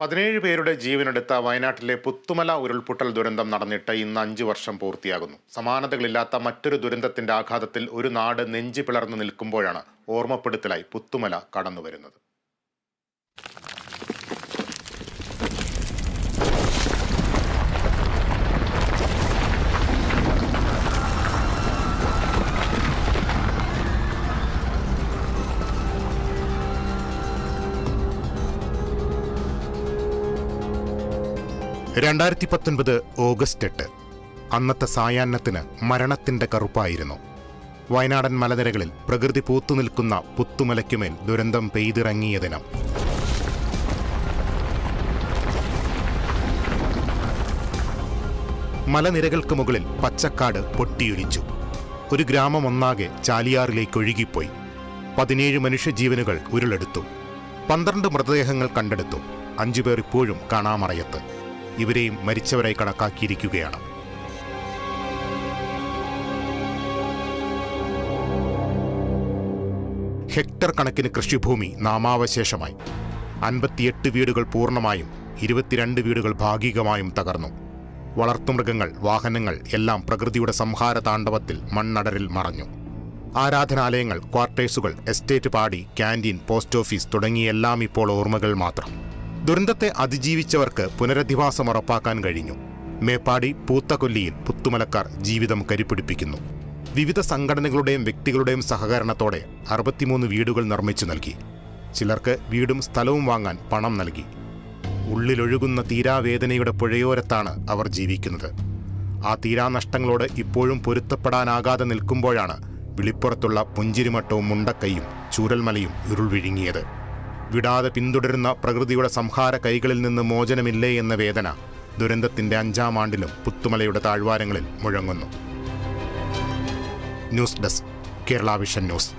പതിനേഴ് പേരുടെ ജീവനെടുത്ത വയനാട്ടിലെ പുത്തുമല ഉരുൾപൊട്ടൽ ദുരന്തം നടന്നിട്ട് ഇന്ന് അഞ്ചു വർഷം പൂർത്തിയാകുന്നു. സമാനതകളില്ലാത്ത മറ്റൊരു ദുരന്തത്തിന്റെ ആഘാതത്തിൽ ഒരു നാട് നെഞ്ചു പിളർന്നു നിൽക്കുമ്പോഴാണ് ഓർമ്മപ്പെടുത്തലായി പുത്തുമല കടന്നുവരുന്നത്. രണ്ടായിരത്തി പത്തൊൻപത് ഓഗസ്റ്റ് എട്ട്. അന്നത്തെ സായാഹ്നത്തിന് മരണത്തിന്റെ കറുപ്പായിരുന്നു. വയനാടൻ മലനിരകളിൽ പ്രകൃതി പൂത്തുനിൽക്കുന്ന പുത്തുമലയ്ക്കുമേൽ ദുരന്തം പെയ്തിറങ്ങിയ ദിനം. മലനിരകൾക്ക് മുകളിൽ പച്ചക്കാട് പൊട്ടിയൊലിച്ചു. ഒരു ഗ്രാമം ഒന്നാകെ ചാലിയാറിലേക്ക് ഒഴുകിപ്പോയി പതിനേഴ് മനുഷ്യജീവനുകൾ ഉരുളെടുത്തു. പന്ത്രണ്ട് മൃതദേഹങ്ങൾ കണ്ടെടുത്തു. അഞ്ചുപേർ ഇപ്പോഴും കാണാമറയത്ത്. ഇവരെയും മരിച്ചവരായി കണക്കാക്കിയിരിക്കുകയാണ്. ഹെക്ടർ കണക്കിന് കൃഷിഭൂമി നാമാവശേഷമായി. അൻപത്തിയെട്ട് വീടുകൾ പൂർണമായും ഇരുപത്തിരണ്ട് വീടുകൾ ഭാഗികമായും തകർന്നു. വളർത്തുമൃഗങ്ങൾ വാഹനങ്ങൾ എല്ലാം പ്രകൃതിയുടെ സംഹാര താണ്ഡവത്തിൽ മണ്ണടരിൽ മറഞ്ഞു. ആരാധനാലയങ്ങൾ ക്വാർട്ടേഴ്സുകൾ എസ്റ്റേറ്റ് പാടി ക്യാന്റീൻ പോസ്റ്റ് ഓഫീസ് തുടങ്ങിയെല്ലാം ഇപ്പോൾ ഓർമ്മകൾ മാത്രം. ദുരന്തത്തെ അതിജീവിച്ചവർക്ക് പുനരധിവാസം ഉറപ്പാക്കാൻ കഴിഞ്ഞു. മേപ്പാടി പൂത്തകൊല്ലിയിൽ പുത്തുമലക്കാർ ജീവിതം കരിപ്പിടിപ്പിക്കുന്നു വിവിധ സംഘടനകളുടെയും വ്യക്തികളുടെയും സഹകരണത്തോടെ അറുപത്തിമൂന്ന് വീടുകൾ നിർമ്മിച്ചു നൽകി. ചിലർക്ക് വീടും സ്ഥലവും വാങ്ങാൻ പണം നൽകി. ഉള്ളിലൊഴുകുന്ന തീരാവേദനയുടെ പുഴയോരത്താണ് അവർ ജീവിക്കുന്നത്. ആ തീരാനഷ്ടങ്ങളോട് ഇപ്പോഴും പൊരുത്തപ്പെടാനാകാതെ നിൽക്കുമ്പോഴാണ് വിളിപ്പുറത്തുള്ള പുഞ്ചിരിമട്ടവും മുണ്ടക്കയും ചൂരൽമലയും ഇരുൾ വിഴുങ്ങിയത്. വിടാതെ പിന്തുടരുന്ന പ്രകൃതിയുടെ സംഹാര കൈകളിൽ നിന്ന് മോചനമില്ലേ എന്ന വേദന ദുരന്തത്തിന്റെ അഞ്ചാം ആണ്ടിലും പുത്തുമലയുടെ താഴ്വാരങ്ങളിൽ മുഴങ്ങുന്നു. News desk Kerala vision news.